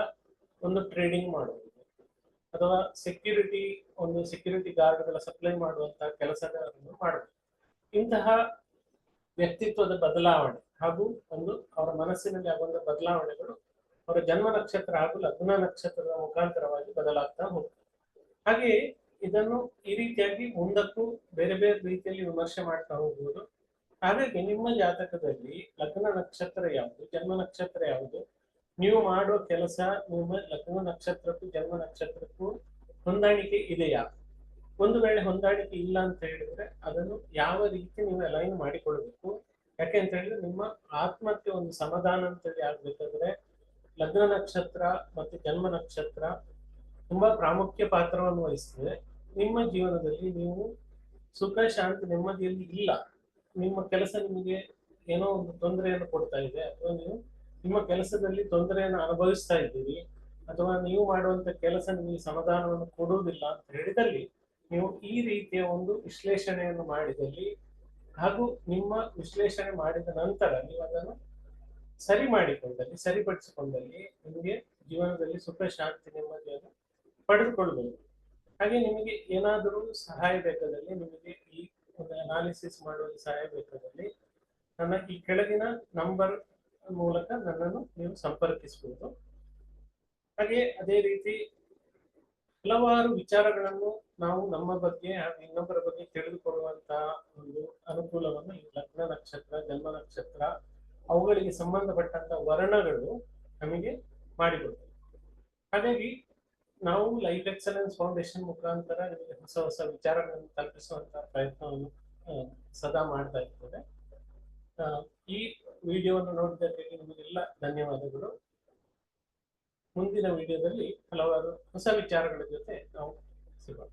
Speaker 1: ಒಂದು ಟ್ರೇಡಿಂಗ್ ಮಾಡುವುದು, ಅಥವಾ ಸೆಕ್ಯೂರಿಟಿ ಒಂದು ಸೆಕ್ಯೂರಿಟಿ ಗಾರ್ಡ್ಗಳ ಸಪ್ಲೈ ಮಾಡುವಂತಹ ಕೆಲಸಗಳನ್ನು ಮಾಡಬಹುದು ಇಂತಹ ವ್ಯಕ್ತಿತ್ವದ ಬದಲಾವಣೆ ಹಾಗೂ ಒಂದು ಅವರ ಮನಸ್ಸಿನಲ್ಲಿ ಆಗುವಂತಹ ಬದಲಾವಣೆಗಳು ಅವರ ಜನ್ಮ ನಕ್ಷತ್ರ ಹಾಗೂ ಲಗ್ನ ನಕ್ಷತ್ರದ ಮುಖಾಂತರವಾಗಿ ಬದಲಾಗ್ತಾ ಹೋಗ್ತದೆ ಹಾಗೆಯೇ ಇದನ್ನು ಈ ರೀತಿಯಾಗಿ ಮುಂದಕ್ಕೂ ಬೇರೆ ಬೇರೆ ರೀತಿಯಲ್ಲಿ ವಿಮರ್ಶೆ ಮಾಡ್ತಾ ಹೋಗ್ಬೋದು. ಹಾಗಾಗಿ ನಿಮ್ಮ ಜಾತಕದಲ್ಲಿ ಲಗ್ನ ನಕ್ಷತ್ರ ಯಾವುದು, ಜನ್ಮ ನಕ್ಷತ್ರ ಯಾವುದು? ನೀವು ಮಾಡುವ ಕೆಲಸ ನಿಮ್ಮ ಲಗ್ನ ನಕ್ಷತ್ರಕ್ಕೂ ಜನ್ಮ ನಕ್ಷತ್ರಕ್ಕೂ ಹೊಂದಾಣಿಕೆ ಇದೆಯಾ? ಒಂದು ವೇಳೆ ಹೊಂದಾಣಿಕೆ ಇಲ್ಲ ಅಂತ ಹೇಳಿದ್ರೆ ಅದನ್ನು ಯಾವ ರೀತಿ ನೀವು ಅಲೈನ್ ಮಾಡಿಕೊಳ್ಬೇಕು? ಯಾಕೆ ಅಂತ ಹೇಳಿದ್ರೆ ನಿಮ್ಮ ಆತ್ಮಕ್ಕೆ ಒಂದು ಸಮಾಧಾನ ಅಂತೇಳಿ ಆಗ್ಬೇಕಾದ್ರೆ ಲಗ್ನ ನಕ್ಷತ್ರ ಮತ್ತು ಜನ್ಮ ನಕ್ಷತ್ರ ತುಂಬಾ ಪ್ರಾಮುಖ್ಯ ಪಾತ್ರವನ್ನು ವಹಿಸ್ತದೆ. ನಿಮ್ಮ ಜೀವನದಲ್ಲಿ ನೀವು ಸುಖ, ಶಾಂತಿ ನೆಮ್ಮದಿಯಲ್ಲಿ ಇಲ್ಲ. ನಿಮ್ಮ ಕೆಲಸ ನಿಮಗೆ ಏನೋ ಒಂದು ತೊಂದರೆಯನ್ನು ಕೊಡ್ತಾ ಇದೆ ಅಥವಾ ನೀವು ನಿಮ್ಮ ಕೆಲಸದಲ್ಲಿ ತೊಂದರೆಯನ್ನು ಅನುಭವಿಸ್ತಾ ಇದ್ದೀರಿ ಅಥವಾ ನೀವು ಮಾಡುವಂತ ಕೆಲಸ ನಿಮಗೆ ಸಮಾಧಾನವನ್ನು ಕೊಡುವುದಿಲ್ಲ ಅಂತ ಹೇಳಿದಲ್ಲಿ ನೀವು ಈ ರೀತಿಯ ಒಂದು ವಿಶ್ಲೇಷಣೆಯನ್ನು ಮಾಡಿದಲ್ಲಿ ಹಾಗೂ ನಿಮ್ಮ ವಿಶ್ಲೇಷಣೆ ಮಾಡಿದ ನಂತರ ನೀವು ಅದನ್ನು ಸರಿ ಮಾಡಿಕೊಂಡಲ್ಲಿ, ಸರಿಪಡಿಸಿಕೊಂಡಲ್ಲಿ ನಿಮಗೆ ಜೀವನದಲ್ಲಿ ಸುಖ, ಶಾಂತಿ ನೆಮ್ಮದಿಯನ್ನು ಪಡೆದುಕೊಳ್ಬಹುದು ಹಾಗೆ ನಿಮಗೆ ಏನಾದರೂ ಸಹಾಯ ಬೇಕಾದಲ್ಲಿ ನಿಮಗೆ ಈ ಒಂದು ಅನಾಲಿಸಿಸ್ ಮಾಡುವಲ್ಲಿ ಸಹಾಯ ಬೇಕಾದಲ್ಲಿ ನನ್ನ ಈ ಕೆಳಗಿನ ನಂಬರ್ ಮೂಲಕ ನನ್ನನ್ನು ನೀವು ಸಂಪರ್ಕಿಸಬಹುದು ಹಾಗೆ ಅದೇ ರೀತಿ ಹಲವಾರು ವಿಚಾರಗಳನ್ನು ನಾವು ನಮ್ಮ ಬಗ್ಗೆ, ಇನ್ನೊಬ್ಬರ ಬಗ್ಗೆ ತಿಳಿದುಕೊಳ್ಳುವಂತಹ ಒಂದು ಅನುಕೂಲವನ್ನು ಈ ಲಗ್ನ ನಕ್ಷತ್ರ, ಜನ್ಮ ನಕ್ಷತ್ರ ಅವುಗಳಿಗೆ ಸಂಬಂಧಪಟ್ಟಂತ ವರ್ಣಗಳು ನಮಗೆ ಮಾಡಿಕೊಡ್ತವೆ. ಹಾಗಾಗಿ ನಾವು ಲೈಫ್ ಎಕ್ಸಲೆನ್ಸ್ ಫೌಂಡೇಶನ್ ಮುಖಾಂತರ ನಿಮಗೆ ಹೊಸ ಹೊಸ ವಿಚಾರಗಳನ್ನು ತಲುಪಿಸುವಂತಹ ಪ್ರಯತ್ನವನ್ನು ಸದಾ ಮಾಡ್ತಾ ಇರ್ತೇವೆ ಈ ವಿಡಿಯೋವನ್ನು ನೋಡಿದ್ದಕ್ಕೆ ನಿಮಗೆಲ್ಲ ಧನ್ಯವಾದಗಳು. ಮುಂದಿನ ವಿಡಿಯೋದಲ್ಲಿ ಹಲವಾರು ಹೊಸ ವಿಚಾರಗಳ ಜೊತೆ ನಾವು ಸಿಗೋಣ.